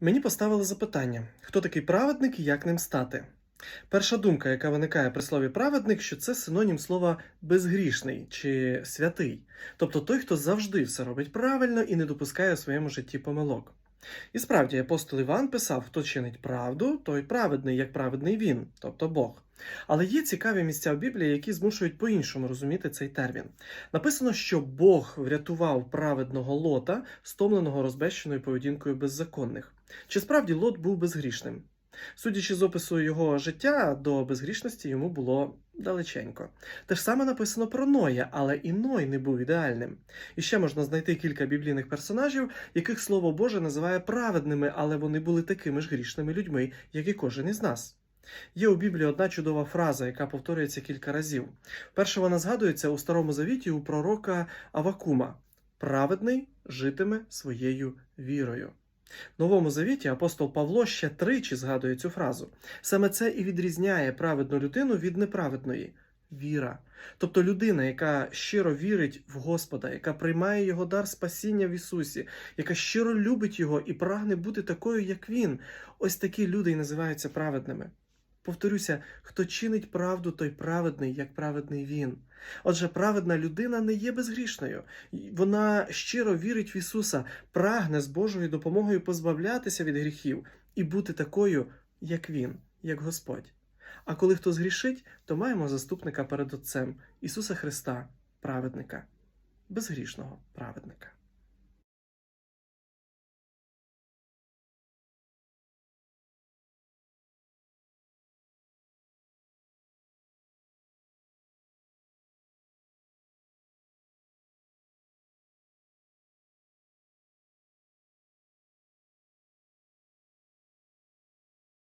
Мені поставили запитання, хто такий праведник і як ним стати. Перша думка, яка виникає при слові праведник, що це синонім слова безгрішний чи святий, тобто той, хто завжди все робить правильно і не допускає у своєму житті помилок. І справді апостол Іван писав, хто чинить правду, той праведний, як праведний він, тобто Бог. Але є цікаві місця в Біблії, які змушують по-іншому розуміти цей термін. Написано, що Бог врятував праведного лота, стомленого розбещеною поведінкою беззаконних. Чи справді лот був безгрішним? Судячи з опису його життя, до безгрішності йому було далеченько. Те ж саме написано про Ноя, але і Ной не був ідеальним. І ще можна знайти кілька біблійних персонажів, яких слово Боже називає праведними, але вони були такими ж грішними людьми, як і кожен із нас. Є у Біблії одна чудова фраза, яка повторюється кілька разів. Перша вона згадується у Старому Завіті у пророка Авакума: Праведний житиме своєю вірою. Новому Завіті апостол Павло ще тричі згадує цю фразу. Саме це і відрізняє праведну людину від неправедної віра. Тобто людина, яка щиро вірить в Господа, яка приймає його дар спасіння в Ісусі, яка щиро любить Його і прагне бути такою, як Він. Ось такі люди і називаються праведними. Повторюся, хто чинить правду, той праведний, як праведний він. Отже, праведна людина не є безгрішною. Вона щиро вірить в Ісуса, прагне з Божою допомогою позбавлятися від гріхів і бути такою, як Він, як Господь. А коли хто згрішить, то маємо заступника перед Отцем Ісуса Христа, праведника, безгрішного праведника.